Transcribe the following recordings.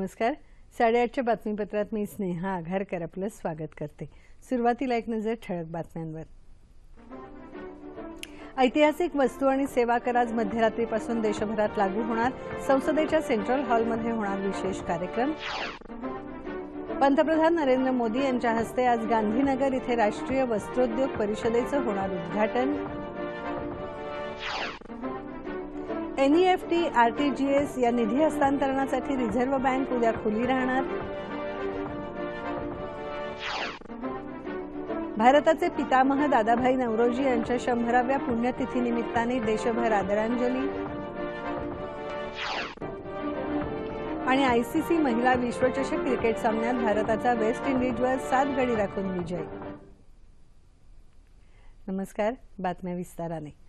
नमस्कार. साडेआठच्या बातमीपत्रात मी स्नेहा आघारकर आपलं स्वागत करते. सुरुवातीला एक नजर ठळक बातम्यांवर. ऐतिहासिक वस्तू आणि सेवा कर आज मध्यरात्रीपासून देशभरात लागू होणार. संसदेच्या सेंट्रल हॉलमध्ये होणार विशेष कार्यक्रम. पंतप्रधान नरेंद्र मोदी यांच्या हस्ते आज गांधीनगर इथे राष्ट्रीय वस्त्रोद्योग परिषदेचं होणार उद्घाटन. एनईएफटी आरटीजीएस या निधी हस्तांतरणासाठी रिझर्व्ह बँक उद्या खुली राहणार. भारताचे पितामह दादाभाई नवरोजी यांच्या शंभराव्या पुण्यतिथीनिमित्ताने देशभर आदरांजली. आणि आयसीसी महिला विश्वचषक क्रिकेट सामन्यात भारताचा वेस्ट इंडिजवर सात गडी राखून विजय. नमस्कार बातम्या विस्ताराने.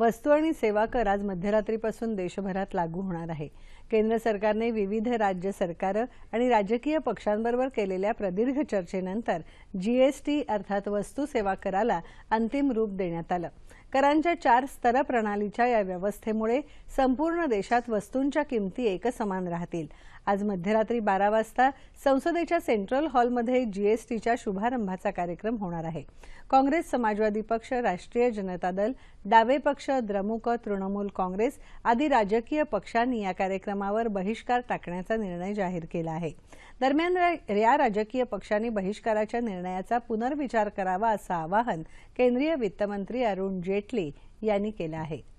वस्तू आणि सेवा कर आज मध्यरात्रीपासून देशभरात लागू होणार आहे. केंद्र सरकारने विविध राज्य सरकारं आणि राजकीय पक्षांबरोबर केलेल्या प्रदीर्घ चर्चेनंतर जीएसटी अर्थात वस्तू सेवा कराला अंतिम रूप देण्यात आलं. करांच्या चार स्तर प्रणालीच्या या व्यवस्थेमुळे संपूर्ण देशात वस्तूंच्या किमती एकसमान राहतील. आज मध्यरात्री बारा वाजता संसदेच्या सेंट्रल हॉलमध्ये जीएसटीच्या शुभारंभाचा कार्यक्रम होणार आहे. काँग्रेस समाजवादी पक्ष राष्ट्रीय जनता दल डावे पक्ष द्रमुक तृणमूल काँग्रेस आदी राजकीय पक्षांनी या कार्यक्रमावर बहिष्कार टाकण्याचा निर्णय जाहीर केला आहे. दरम्यान या राजकीय पक्षांनी बहिष्काराच्या निर्णयाचा पुनर्विचार करावा असं आवाहन केंद्रीय वित्तमंत्री अरुण जेटली यांनी केलं आहे.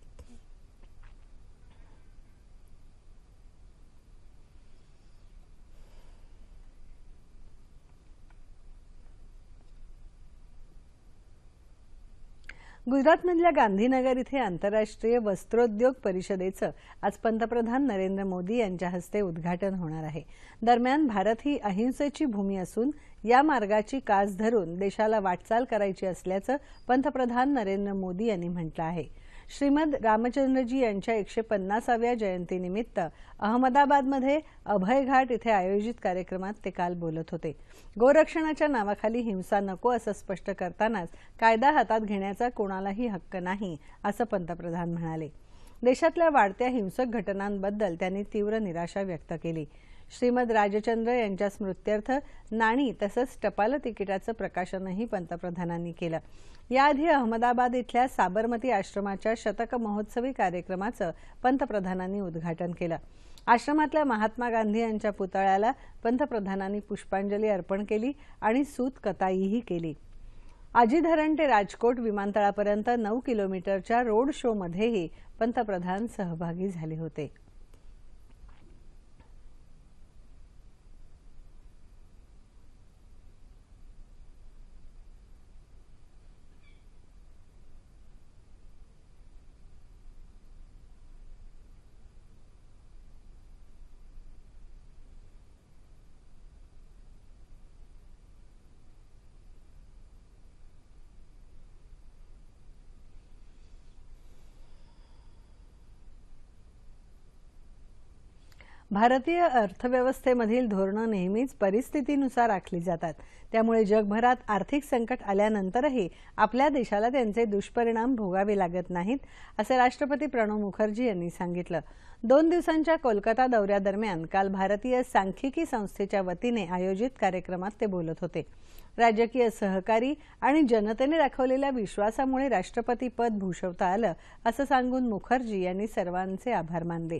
गुजरातमधल्या गांधीनगर इथे आंतरराष्ट्रीय वस्त्रोद्योग परिषदेचं आज पंतप्रधान नरेंद्र मोदी यांच्या हस्ते उद्घाटन होणार आहे. दरम्यान भारत ही अहिंसेची भूमी असून या मार्गाची कास धरून देशाला वाटचाल करायची असल्याचं पंतप्रधान नरेंद्र मोदी यांनी म्हटलं आहे. श्रीमद रामचंद्रजी यांच्या एकशे पन्नासाव्या जयंतीनिमित्त अहमदाबादमध्ये अभय घाट इथे आयोजित कार्यक्रमात ते काल बोलत होते. गोरक्षणाच्या नावाखाली हिंसा नको असं स्पष्ट करतानाच कायदा हातात घेण्याचा कोणालाही हक्क नाही असं पंतप्रधान म्हणाले. देशातल्या वाढत्या हिंसक घटनांबद्दल त्यांनी तीव्र निराशा व्यक्त केली. श्रीमद राजचंद्र यांच्या स्मृत्यर्थ नाणी तसंच टपाल तिकिटाचं प्रकाशनही पंतप्रधानांनी केलं. याआधी अहमदाबाद इथल्या साबरमती आश्रमाच्या शतक महोत्सवी कार्यक्रमाचं पंतप्रधानांनी उद्घाटन केलं. आश्रमातल्या महात्मा गांधी यांच्या पुतळ्याला पंतप्रधानांनी पुष्पांजली अर्पण केली आणि सूत कताईही केली. आजी धरण ते राजकोट विमानतळापर्यंत नऊ किलोमीटरच्या रोड शोमध्येही पंतप्रधान सहभागी झाले होते. भारतीय अर्थव्यवस्थेमधील धोरणं नेहमीच परिस्थितीनुसार आखली जातात. त्यामुळे जगभरात आर्थिक संकट आल्यानंतरही आपल्या देशाला त्यांचे दुष्परिणाम भोगावे लागत नाहीत असं राष्ट्रपती प्रणव मुखर्जी यांनी सांगितलं. दोन दिवसांच्या कोलकाता दौऱ्यादरम्यान काल भारतीय सांख्यिकी संस्थेच्या वतीने आयोजित कार्यक्रमात ते बोलत होते. राजकीय सहकारी आणि जनतेने दाखवलेल्या विश्वासामुळे राष्ट्रपती पद भूषवता आलं असं सांगून मुखर्जी यांनी सर्वांचे आभार मानले.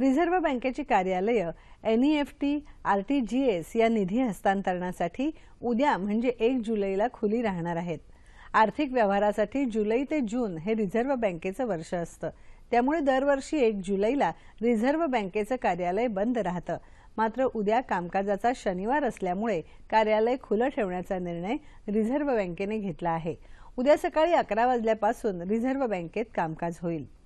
रिझर्व्ह बँकेची कार्यालयं एनईएफटी आरटीजीएस या निधी हस्तांतरणासाठी उद्या म्हणजे एक जुलैला खुली राहणार आहेत. आर्थिक व्यवहारासाठी जुलै ते जून हे रिझर्व्ह बँकेचं वर्ष असतं. त्यामुळे दरवर्षी एक जुलैला रिझर्व्ह बँकेचं कार्यालय बंद राहतं. मात्र उद्या कामकाजाचा शनिवार असल्यामुळे कार्यालय खुलं ठेवण्याचा निर्णय रिझर्व्ह बँकेने घेतला आहे. उद्या सकाळी अकरा वाजल्यापासून रिझर्व्ह बँकेत कामकाज होईल.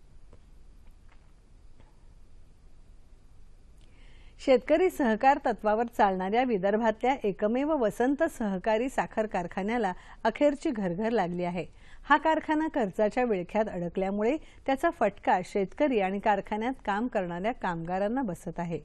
शेतकरी सहकार तत्वावर चालणाऱ्या विदर्भातल्या एकमेव वसंत सहकारी साखर कारखान्याला अखेरची घरघर लागली आहे. हा कारखाना कर्जाच्या विळख्यात अडकल्यामुळे त्याचा फटका शेतकरी आणि कारखान्यात काम करणाऱ्या कामगारांना बसत आहे.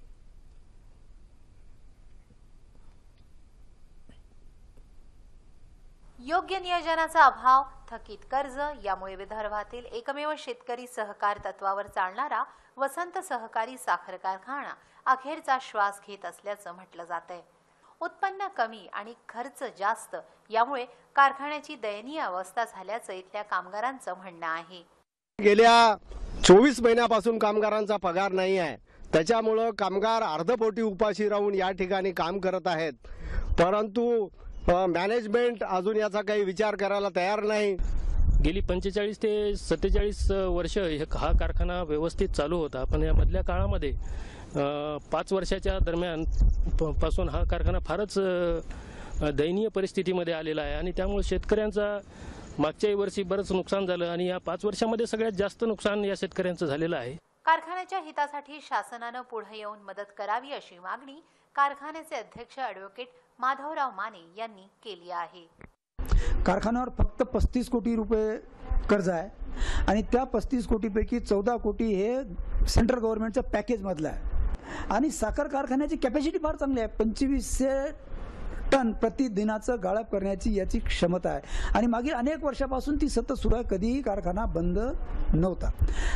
योग्य नियोजनाचा अभाव थकीत कर्ज यामुळे विदर्भातील एकमेव शेतकरी सहकार तत्वावर चालणारा वसंत सहकारी साखर कारखाना अखेरचा श्वास घेत असल्याचं म्हटलं जात आहे उत्पन्न कमी आणि खर्च जास्त यामुळे कारखान्याची दयनीय अवस्था झाल्याचं इथल्या कामगारांचं म्हणणं आहे. गेल्या चोवीस महिन्यापासून कामगारांचा पगार नाही आहे. त्याच्यामुळं कामगार अर्धपोटी उपाशी राहून या ठिकाणी काम करत आहेत. परंतु मॅनेजमेंट अजून याचा काही विचार करायला तयार नाही. गेली पंचेचाळीस ते सत्तेचाळीस वर्ष हे- कारखाना व्यवस्थित चालू होता. पण या मधल्या काळामध्ये पाच वर्षाच्या दरम्यानपासून हा कारखाना फारच दयनीय परिस्थितीमध्ये आलेला आहे आणि त्यामुळे शेतकऱ्यांचा मागच्याही वर्षी बरंच नुकसान झालं आणि या पाच वर्षामध्ये सगळ्यात जास्त नुकसान या शेतकऱ्यांचं झालेलं आहे. कारखान्याच्या हितासाठी शासनानं पुढे येऊन मदत करावी अशी मागणी कारखान्याचे अध्यक्ष ॲडव्होकेट माधवराव माने यांनी केली आहे. कारखान्यावर फक्त पस्तीस कोटी रुपये कर्ज आहे आणि त्या पस्तीस कोटीपैकी चौदा कोटी हे सेंट्रल गव्हर्नमेंटचं पॅकेजमधलं आहे. आणि साखर कारखान्याची कॅपॅसिटी फार चांगली आहे. पंचवीसशे टन प्रतिदिनाचं गाळप करण्याची याची क्षमता आहे. आणि मागील अनेक वर्षापासून ती सतत सुरू आहे. कधीही कारखाना बंद नव्हता.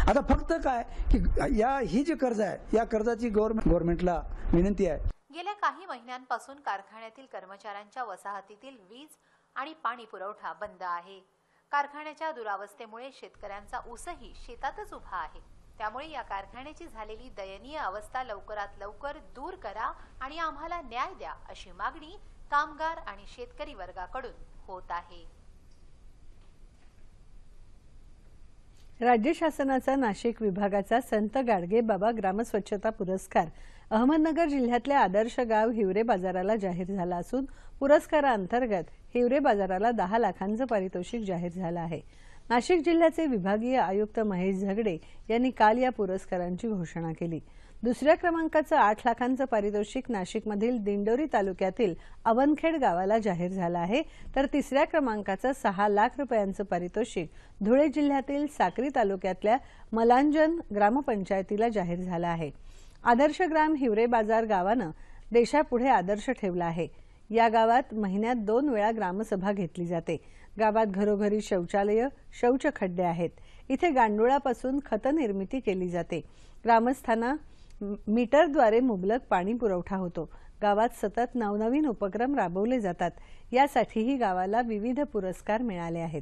आता फक्त काय की या ही जी कर्ज आहे या कर्जाची गव्हर्नमेंट गव्हर्नमेंटला विनंती आहे. गेल्या काही महिन्यांपासून कारखान्यातील कर्मचाऱ्यांच्या वसाहतीतील वीज आणि पाणी पुरवठा बंद आहे. कारखान्याच्या दुरावस्थेमुळे शेतकऱ्यांचा ऊसही शेतातच उभा आहे. त्यामुळे या कारखान्याची झालेली दयनीय अवस्था लवकरात लवकर दूर करा आणि आम्हाला न्याय द्या अशी मागणी कामगार आणि शेतकरी वर्गाकडून होत आहे. राज्य शासनाचा नाशिक विभागाचा संत गाडगे बाबा ग्रामस्वच्छता पुरस्कार अहमदनगर जिल्ह्यातल्या आदर्श गाव हिवरे बाजाराला जाहीर झाला असून पुरस्काराअंतर्गत हिवरे बाजाराला दहा लाखांचं पारितोषिक जाहीर झालं आहे. नाशिक जिल्ह्याचे विभागीय आयुक्त महेश झगडे यांनी काल या पुरस्कारांची घोषणा केली. दुसऱ्या क्रमांकाचं आठ लाखांचं पारितोषिक नाशिकमधील दिंडोरी तालुक्यातील अवनखेड गावाला जाहीर झालं आहे. तर तिसऱ्या क्रमांकाचं सहा लाख रुपयांचं पारितोषिक धुळे जिल्ह्यातील साक्री तालुक्यातल्या मलांजन ग्रामपंचायतीला जाहीर झालं आहे. आदर्श ग्राम हिवरे बाजार गावानं देशापुढे आदर्श ठेवला आहे. या गावात महिन्यात दोन वेळा ग्रामसभा घेतली जाते. गावात घरोघरी शौचालय शौच खड्डे आहेत. इथे गांडुळापासून खतनिर्मिती केली जाते. ग्रामस्थांना मीटरद्वारे मुबलक पाणी पुरवठा होतो. गावात सतत नवनवीन उपक्रम राबवले जातात. यासाठीही गावाला विविध पुरस्कार मिळाले आहेत.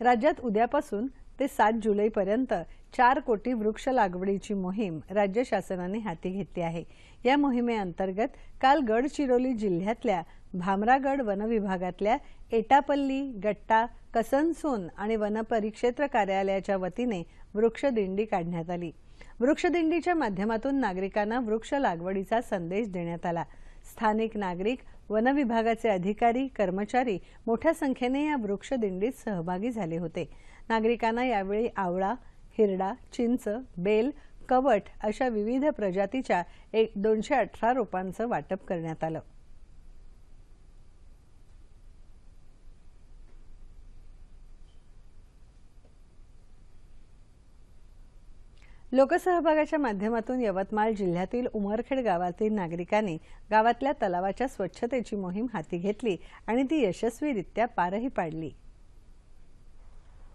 राज्यात उद्यापासून ते सात जुलैपर्यंत चार कोटी वृक्ष लागवडीची मोहीम राज्य शासनाने हाती घेतली आहे. या मोहिमेअंतर्गत काल गडचिरोली जिल्ह्यातल्या भामरागड वनविभागातल्या एटापल्ली गट्टा कसनसोन आणि वनपरिक्षेत्र कार्यालयाच्या वतीने वृक्षदिंडी काढण्यात आली. वृक्षदिंडीच्या माध्यमातून नागरिकांना वृक्ष लागवडीचा संदेश देण्यात आला. स्थानिक नागरिक वनविभागाचे अधिकारी कर्मचारी मोठ्या संख्येने या वृक्षदिंडीत सहभागी झाले होते. नागरिकांना यावेळी आवळा हिरडा चिंच बेल कवट अशा विविध प्रजातीच्या एक दोनशे अठरा रोपांचं वाटप करण्यात आलं. लोकसहभागाच्या माध्यमातून यवतमाळ जिल्ह्यातील उमरखेड गावातील नागरिकांनी गावातल्या तलावाच्या स्वच्छतेची मोहीम हाती घेतली आणि ती यशस्वीरित्या पारही पाडली.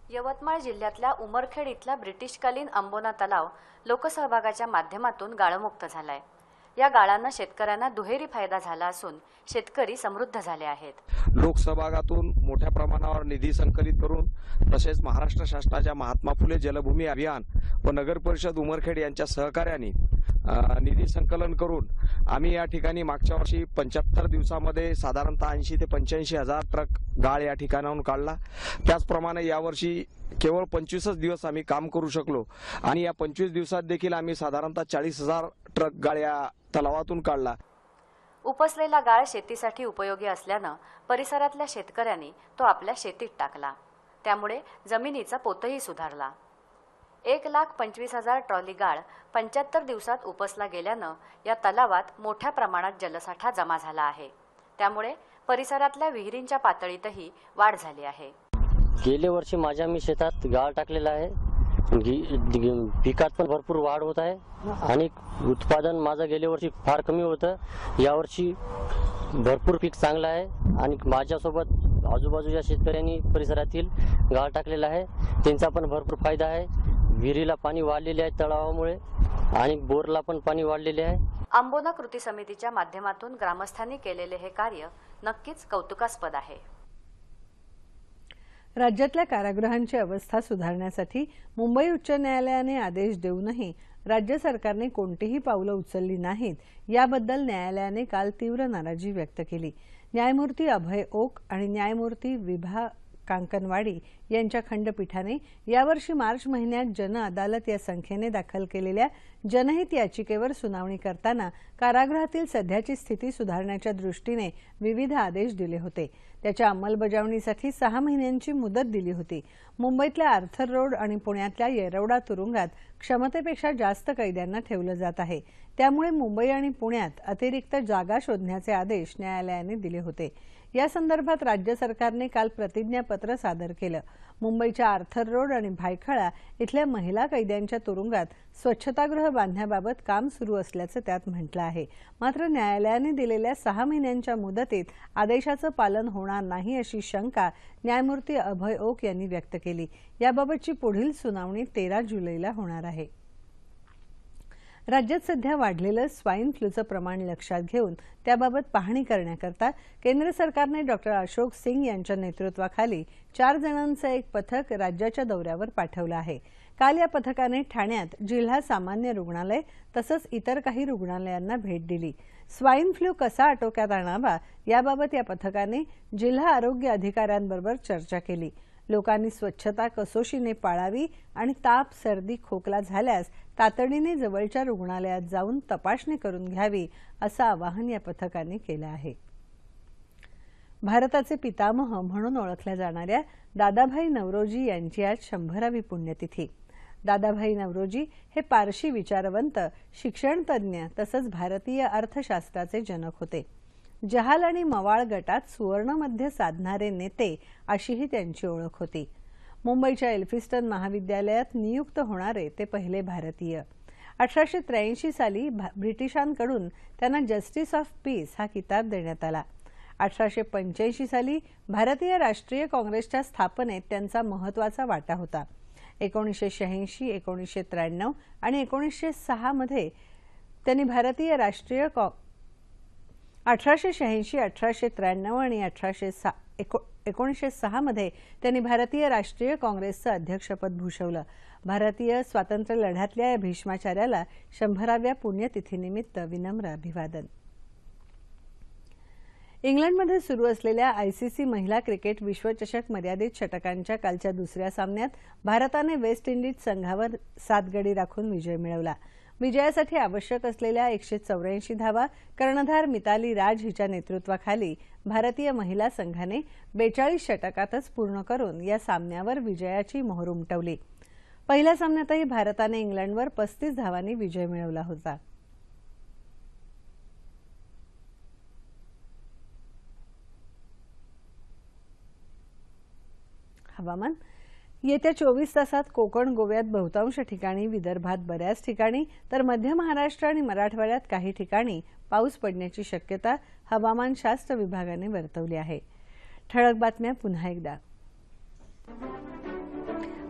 यवतमाळ जिल्ह्यातल्या उमरखेड इथला ब्रिटिशकालीन अंबोना तलाव लोकसहभागाच्या माध्यमातून गाळमुक्त झालाय. या गाळानं शेतकऱ्यांना दुहेरी फायदा झाला असून शेतकरी समृद्ध झाले आहेत. लोकसहभागातून मोठ्या प्रमाणावर निधी संकलित करून तसेच महाराष्ट्र शासनाच्या महात्मा फुले जलभूमी अभियान व नगर परिषद उमरखेड यांच्या सहकार्याने निधी संकलन करून आम्ही या ठिकाणी मागच्या वर्षी पंच्याहत्तर दिवसामध्ये साधारणतः ऐंशी ते पंच्याऐंशी हजार ट्रक गाळ या ठिकाणाहून काढला. त्याचप्रमाणे यावर्षी केवळ पंचवीसच दिवस आम्ही काम करू शकलो आणि या पंचवीस दिवसात देखील आम्ही साधारणतः चाळीस हजार ट्रक गाळ या तलावातून काढला. उपसलेला गाळ शेतीसाठी उपयोगी असल्यानं परिसरातल्या शेतकऱ्यांनी तो आपल्या शेतीत टाकला. त्यामुळे जमिनीचा पोतही सुधारला. एक लाख पंचवीस हजार ट्रॉली गाळ पंच्याहत्तर दिवसात उपसला गेल्यानं या तलावात मोठ्या प्रमाणात जलसाठा जमा झाला आहे. त्यामुळे परिसरातल्या विहिरींच्या पातळीतही वाढ झाली आहे. गेल्या वर्षी माझ्या मी शेतात गाळ टाकलेला आहे. गी- पिकात पण भरपूर वाढ होत आहे आणि उत्पादन माझं गेल्या वर्षी फार कमी होतं. यावर्षी भरपूर पीक चांगलं आहे आणि माझ्यासोबत आजूबाजूच्या शेतकऱ्यांनी परिसरातील गाळ टाकलेला आहे. त्यांचा पण भरपूर फायदा आहे. विहिरीला पाणी वाढलेले आहे तलावामुळे आणि बोरला पण पाणी वाढलेले आहे. आंबोना कृती समितीच्या माध्यमातून ग्रामस्थांनी केलेले हे कार्य नक्कीच कौतुकास्पद आहे. राज्यातल्या कारागृहांची अवस्था सुधारण्यासाठी मुंबई उच्च न्यायालयाने आदेश देऊनही राज्य सरकारने कोणतीही पावलं उचलली नाहीत. याबद्दल न्यायालयाने काल तीव्र नाराजी व्यक्त केली. न्यायमूर्ती अभय ओक आणि न्यायमूर्ती विभा कांकनवाडी यांच्या खंडपीठाने यावर्षी मार्च महिन्यात जन अदालत या संख्येने दाखल केलेल्या जनहित याचिकेवर सुनावणी करताना कारागृहातील सध्याची स्थिती सुधारण्याच्या दृष्टीने विविध आदेश दिले होते. त्याच्या अंमलबजावणीसाठी सहा महिन्यांची मुदत दिली होती. मुंबईतल्या आर्थर रोड आणि पुण्यातल्या येरवडा तुरुंगात क्षमतेपेक्षा जास्त कैद्यांना ठेवलं जात आहे. त्यामुळे मुंबई आणि पुण्यात अतिरिक्त जागा शोधण्याचे आदेश न्यायालयाने दिले होते. या संदर्भात राज्य सरकारने काल प्रतिज्ञापत्र सादर केलं. मुंबईच्या आर्थर रोड आणि भायखळा इथल्या महिला कैद्यांच्या तुरुंगात स्वच्छतागृह बांधण्याबाबत काम सुरू असल्याचं त्यात म्हटलं आहे. मात्र न्यायालयाने दिलेल्या सहा महिन्यांच्या मुदतीत आदेशाचं पालन होणार नाही अशी शंका न्यायमूर्ती अभय ओक यांनी व्यक्त केली. याबाबतची पुढील सुनावणी तेरा जुलैला होणार आहे. राज्यात सध्या वाढलेलं स्वाईन फ्लूचं प्रमाण लक्षात घेऊन त्याबाबत पाहणी करण्याकरता केंद्र सरकारने डॉक्टर अशोक सिंग यांच्या नेतृत्वाखाली चार जणांचं एक पथक राज्याच्या दौऱ्यावर पाठवलं आहे. काल या पथकाने ठाण्यात जिल्हा सामान्य रुग्णालय तसंच इतर काही रुग्णालयांना भेट दिली. स्वाईन फ्लू कसा आटोक्यात आणावा याबाबत या पथकाने जिल्हा आरोग्य अधिकाऱ्यांबरोबर चर्चा केली. लोकांनी स्वच्छता कसोशीने पाळावी आणि ताप सर्दी खोकला झाल्यास तातडीने जवळच्या रुग्णालयात जाऊन तपासणी करून घ्यावी असं आवाहन या पथकाने केलं आहे. भारताचे पितामह म्हणून ओळखल्या जाणाऱ्या दादाभाई नवरोजी यांची आज शंभरावी पुण्यतिथी. दादाभाई नवरोजी हे पारशी विचारवंत शिक्षणतज्ज्ञ तसंच भारतीय अर्थशास्त्राचे जनक होते. जहाल आणि मवाळ गटात सुवर्णमध्य साधणारे नेते अशीही त्यांची ओळख होती. मुंबईच्या एल्फिस्टन महाविद्यालयात नियुक्त होणारे ते पहिले भारतीय. अठराशे त्र्याऐंशी साली ब्रिटिशांकडून त्यांना जस्टिस ऑफ पीस हा किताब देण्यात आला. अठराशे पंच्याऐंशी साली भारतीय राष्ट्रीय काँग्रेसच्या स्थापनेत त्यांचा महत्त्वाचा वाटा होता. एकोणीसशे शहाऐंशी एकोणीसशे त्र्याण्णव आणि एकोणीसशे सहामध्ये त्यांनी भारतीय राष्ट्रीय अठराशे शहाऐंशी अठराशे त्र्याण्णव आणि अठराशे सा एको एकोणीसशे सहामध्ये त्यांनी भारतीय राष्ट्रीय काँग्रेसचं अध्यक्षपद भूषवलं. भारतीय स्वातंत्र्य लढ्यातल्या या भीष्माचार्याला शंभराव्या पुण्यतिथीनिमित्त विनम्र अभिवादन. इंग्लंडमध्ये सुरू असलेल्या आयसीसी महिला क्रिकेट विश्वचषक मर्यादित षटकांच्या कालच्या दुसऱ्या सामन्यात भारताने वेस्ट इंडिज संघावर सात गडी राखून विजय मिळवला. विजयासाठी आवश्यक असलेल्या एकशे चौऱ्याऐंशी धावा कर्णधार मिताली राज हिच्या नेतृत्वाखाली भारतीय महिला संघाने बेचाळीस षटकातच पूर्ण करून या सामन्यावर विजयाची मोहर उमटवली. पहिल्या सामन्यातही भारताने इंग्लंडवर पस्तीस धावांनी विजय मिळवला होता. हवामान येत्या चोवीस तासात कोकण गोव्यात बहुतांश ठिकाणी विदर्भात बऱ्याच ठिकाणी तर मध्य महाराष्ट्र आणि मराठवाड्यात काही ठिकाणी पाऊस पडण्याची शक्यता हवामानशास्त्र विभागाने वर्तवली आहे. ठळक बातम्या पुन्हा एकदा.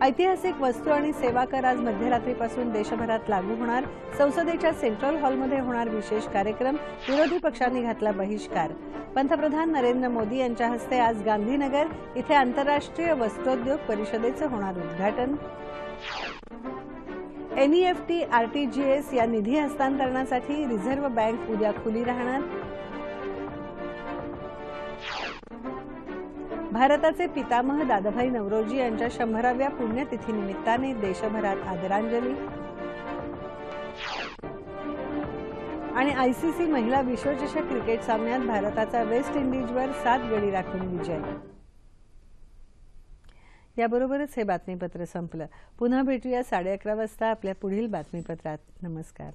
ऐतिहासिक वस्तू आणि सेवा कर आज मध्यरात्रीपासून देशभरात लागू होणार. संसदेच्या सेंट्रल हॉलमध्ये होणार विशेष कार्यक्रम. विरोधी पक्षांनी घातला बहिष्कार. पंतप्रधान नरेंद्र मोदी यांच्या हस्ते आज गांधीनगर इथे आंतरराष्ट्रीय वस्त्रोद्योग परिषदेचं होणार उद्घाटन. एनईएफटी आरटीजीएस या निधी हस्तांतरणासाठी रिझर्व्ह बँक उद्या खुली राहणार. भारताचे पितामह दादाभाई नवरोजी यांच्या शंभराव्या पुण्यतिथीनिमित्ताने देशभरात आदरांजली. आणि आयसीसी महिला विश्वचषक क्रिकेट सामन्यात भारताचा वेस्ट इंडिजवर सात गडी राखून विजय. याबरोबरच हे बातमीपत्र संपलं. पुन्हा भेटूया साडे अकरा वाजता आपल्या पुढील बातमीपत्रात. नमस्कार.